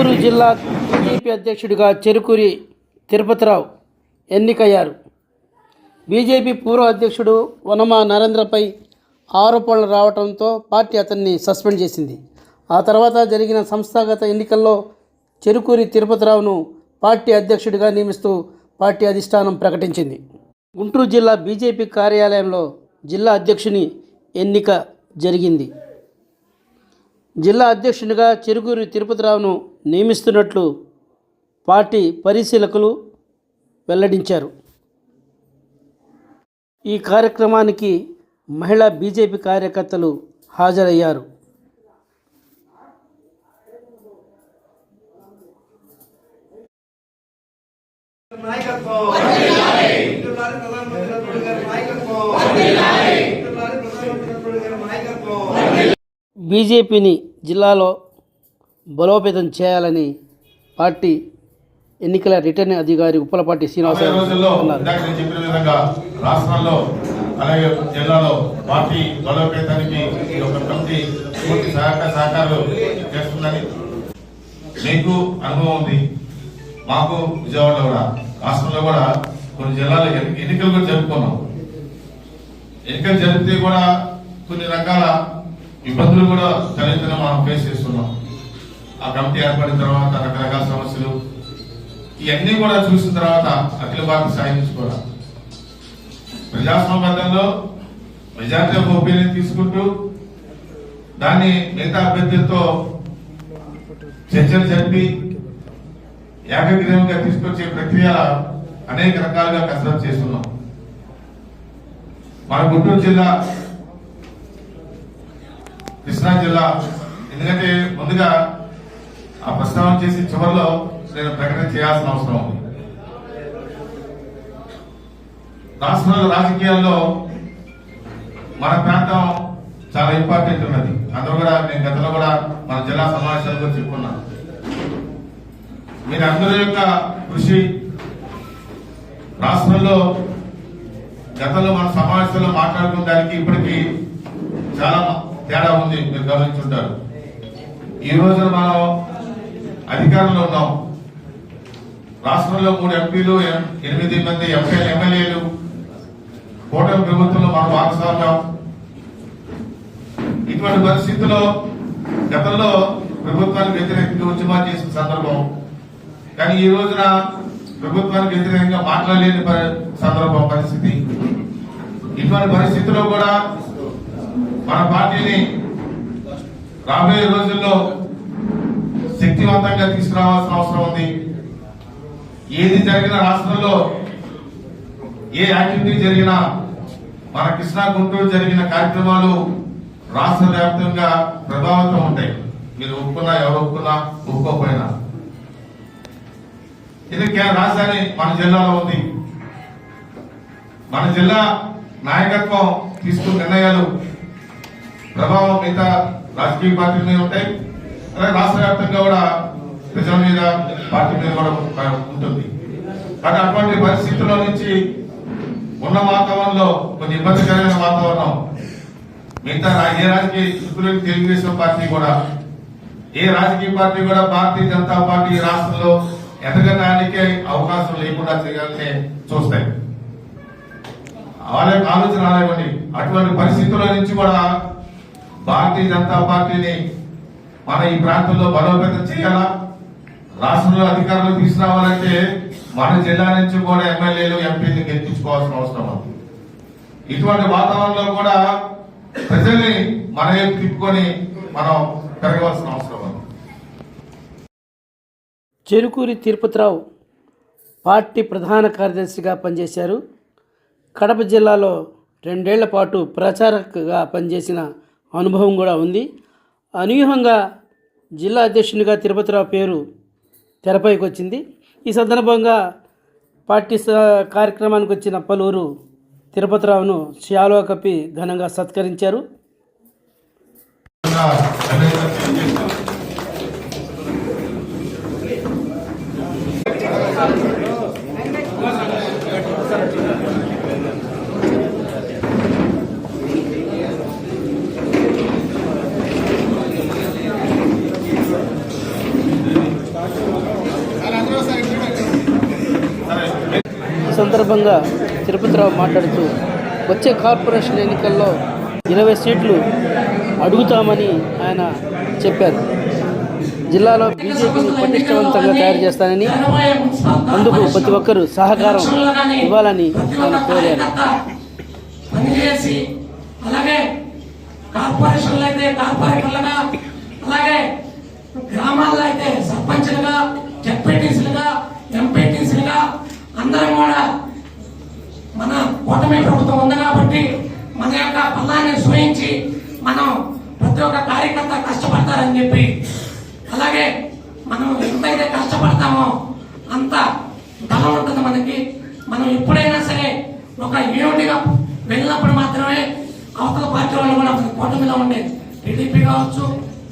గుంటూరు జిల్లా టీడీపీ అధ్యక్షుడిగా చెరుకూరి తిరుపతిరావు ఎన్నికయ్యారు. బీజేపీ పూర్వ అధ్యక్షుడు వనమా నరేంద్రపై ఆరోపణలు రావడంతో పార్టీ అతన్ని సస్పెండ్ చేసింది. ఆ తర్వాత జరిగిన సంస్థాగత ఎన్నికల్లో చెరుకూరి తిరుపతిరావును పార్టీ అధ్యక్షుడిగా నియమిస్తూ పార్టీ అధిష్టానం ప్రకటించింది. గుంటూరు జిల్లా బీజేపీ కార్యాలయంలో జిల్లా అధ్యక్షుని ఎన్నిక జరిగింది. జిల్లా అధ్యక్షునిగా చెరుకూరి తిరుపతిరావును నియమిస్తున్నట్లు పార్టీ పరిశీలకులు వెల్లడించారు. ఈ కార్యక్రమానికి మహిళా బీజేపీ కార్యకర్తలు హాజరయ్యారు. బీజేపీని జిల్లాలో బలోపేతం చేయాలని పార్టీ ఎన్నికల రిటర్నింగ్ అధికారి ఉప్పలపాటి శ్రీనివాసరావు చెప్పిన విధంగా రాష్ట్రంలో అలాగే జిల్లాలో పార్టీ బలోపేతానికి ఈ యొక్క కమిటీ పూర్తి సహకార సహకారాలు చేస్తుందని మీకు అనుభవం ఉంది. మాకు విజయవాడలో కూడా రాష్ట్రంలో కూడా కొన్ని జిల్లాలో ఎన్ని- ఎన్నికలు కూడా జరుపుకున్నాం. ఎన్నికలు జరిపితే కూడా కొన్ని రకాల ఇబ్బందులు కూడా తలెత్తిన మనం ఫేస్ చేస్తున్నాం. ఆ కమిటీ ఏర్పడిన తర్వాత రకరకాల సమస్యలు. ఇవన్నీ కూడా చూసిన తర్వాత అఖిల భారత స్థాయి నుంచి కూడా ప్రజాస్వామ్యంలో మెజార్టీ ఆఫ్ ఒపీనియన్ తీసుకుంటూ దాన్ని మిగతా అభ్యర్థులతో చర్చలు జరిపి ఏకగ్రీవంగా తీసుకొచ్చే ప్రక్రియ అనేక రకాలుగా కసరత్తు చేస్తున్నాం. మన గుంటూరు జిల్లా కృష్ణా జిల్లా ఎందుకంటే ముందుగా ఆ ప్రస్తావన చేసి చివరిలో నేను ప్రకటన చేయాల్సిన అవసరం ఉంది. రాష్ట్రంలో రాజకీయాల్లో మన ప్రాంతం చాలా ఇంపార్టెంట్ ఉన్నది. అందరూ కూడా నేను గతంలో కూడా మన జిల్లా సమావేశాల్లో చెప్పుకున్నాను మీరు అందరి యొక్క కృషి రాష్ట్రంలో గతంలో మన సమావేశంలో మాట్లాడుకున్న దానికి ఇప్పటికీ చాలా తేడా ఉంది. మీరు గమనించుంటారు. ఈ రోజున మనం అధికారంలో ఉన్నాం. రాష్ట్రంలో మూడు ఎంపీలు ఎనిమిది మంది ఎంపీలు ఎమ్మెల్యేలు. కూటమి ప్రభుత్వంలో మనం భాగస్వామ్యం. ఇటువంటి పరిస్థితుల్లో గతంలో ప్రభుత్వానికి వ్యతిరేకంగా ఉద్యమాలు చేసిన సందర్భం. కానీ ఈ రోజున ప్రభుత్వానికి వ్యతిరేకంగా మాట్లాడలేని పరి- సందర్భం పరిస్థితి. ఇటువంటి పరిస్థితుల్లో కూడా మన పార్టీని రాబోయే రోజుల్లో శక్తివంతంగా తీసుకురావాల్సిన అవసరం ఉంది. ఏది జరిగిన రాష్ట్రంలో ఏ యాక్టివిటీ జరిగినా మన కృష్ణా గుంటూరు జరిగిన కార్యక్రమాలు రాష్ట్ర వ్యాప్తంగా ప్రభావితం ఉంటాయి. మీరు ఒప్పుకున్నా ఎవరు ఒప్పుకున్నా ఒప్పుకోకపోయినా. ఇది రాజధాని మన జిల్లాలో ఉంది. మన జిల్లా నాయకత్వం తీసుకున్న నిర్ణయాలు ప్రభావం మిగతా రాజకీయ పార్టీల ఉంటాయి. అలాగే రాష్ట్ర వ్యాప్తంగా కూడా ప్రజల మీద పార్టీ మీద కూడా ఉంటుంది. కానీ అటువంటి పరిస్థితుల్లో నుంచి ఉన్న వాతావరణంలో కొన్ని ఇబ్బందికరమైన వాతావరణం మిగతా ఏ రాజకీయ ఇంక్లూడింగ్ తెలుగుదేశం పార్టీ కూడా ఏ రాజకీయ పార్టీ కూడా భారతీయ జనతా పార్టీ రాష్ట్రంలో ఎదగడానికి అవకాశం లేకుండా చేయాలని చూస్తాయి. వాళ్ళ యొక్క ఆలోచన రానివ్వండి. అటువంటి పరిస్థితుల నుంచి కూడా భారతీయ జనతా పార్టీని మన ఈ ప్రాంతంలో బలోపేతం చేయాలా? రాష్ట్రంలో అధికారులు తీసుకురావాలంటే మన జిల్లా నుంచి కూడా ఎమ్మెల్యేలు ఎంపీలు గెలిపించుకోవాల్సిన అవసరం ఉంది. ఇటువంటి వాతావరణంలో కూడా ప్రజల్ని మన తిప్పుకొని మనం పెరగవలసిన అవసరం ఉంది. చెరుకూరి తిరుపతిరావు పార్టీ ప్రధాన కార్యదర్శిగా పనిచేశారు. కడప జిల్లాలో రెండేళ్ళ పాటు ప్రచారకగా పనిచేసిన అనుభవం కూడా ఉంది. అనూహ్యంగా జిల్లా అధ్యక్షునిగా తిరుపతిరావు పేరు తెరపైకి వచ్చింది ఈ సందర్భంగా పార్టీ కార్యక్రమానికి వచ్చిన పలువురు తిరుపతిరావును శాలువా కప్పి ఘనంగా సత్కరించారు. సందర్భంగా తిరుపతిరావు మాట్లాడుతూ వచ్చే కార్పొరేషన్ ఎన్నికల్లో ఇరవై సీట్లు అడుగుతామని ఆయన చెప్పారు. జిల్లాలో బీజేపీని పటిష్టవంతంగా తయారు చేస్తానని అందుకు ప్రతి ఒక్కరూ సహకారం ఇవ్వాలని ఆయన కోరారు. అలాగే కార్పొరేషన్లు అయితే కార్పొరేటర్లుగా అలాగే గ్రామాల్లో అయితే సర్పంచ్లుగా జడ్పీటీసీలుగా అందరం కూడా మన కూటమి ప్రభుత్వం ఉంది కాబట్టి మన యొక్క బలాన్ని సూచించి మనం ప్రతి ఒక్క కార్యకర్త కష్టపడతారని చెప్పి అలాగే మనం ఎంతైతే కష్టపడతామో అంత బలం ఉంటుంది మనకి. మనం ఎప్పుడైనా సరే ఒక యూనిట్గా వెళ్ళినప్పుడు మాత్రమే అవతల పార్టీ వాళ్ళు కూడా మన కూటమిలో ఉండే టీడీపీ కావచ్చు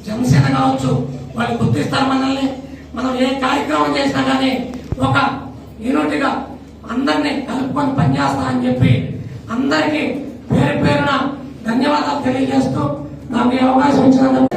జనసేన కావచ్చు వాళ్ళు గుర్తిస్తారు మనల్ని. మనం ఏ కార్యక్రమం చేసినా కానీ ఒక యూనిట్గా అందరినీ కలుపుకొని పనిచేస్తా అని చెప్పి అందరికీ పేరు పేరున ధన్యవాదాలు తెలియజేస్తూ నాకు ఈ అవకాశం ఇచ్చినందుకు